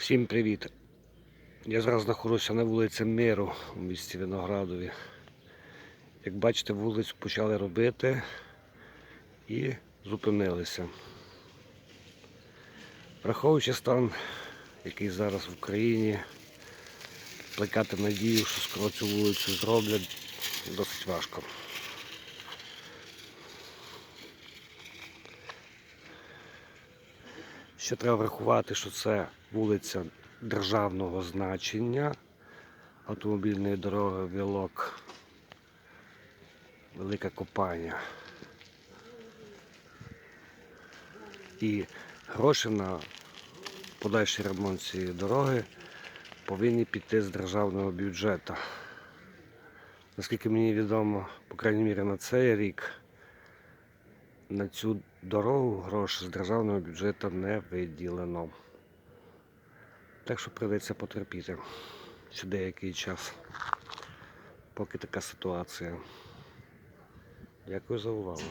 Всім привіт! Я зараз знаходжуся на вулиці Миру у місті Виноградові. Як бачите, вулицю почали робити і зупинилися. Враховуючи стан, який зараз в Україні, плекати надію, що скоро цю вулицю зроблять, досить важко. Ще треба врахувати, що це вулиця державного значення, автомобільної дороги Вілок, Велика Копання. І гроші на подальший ремонт цієї дороги повинні піти з державного бюджету. Наскільки мені відомо, по крайній мірі на цей рік на цю дорогу гроші з державного бюджету не виділено. Так що прийдеться потерпіти ще деякий час, поки така ситуація. Дякую за увагу.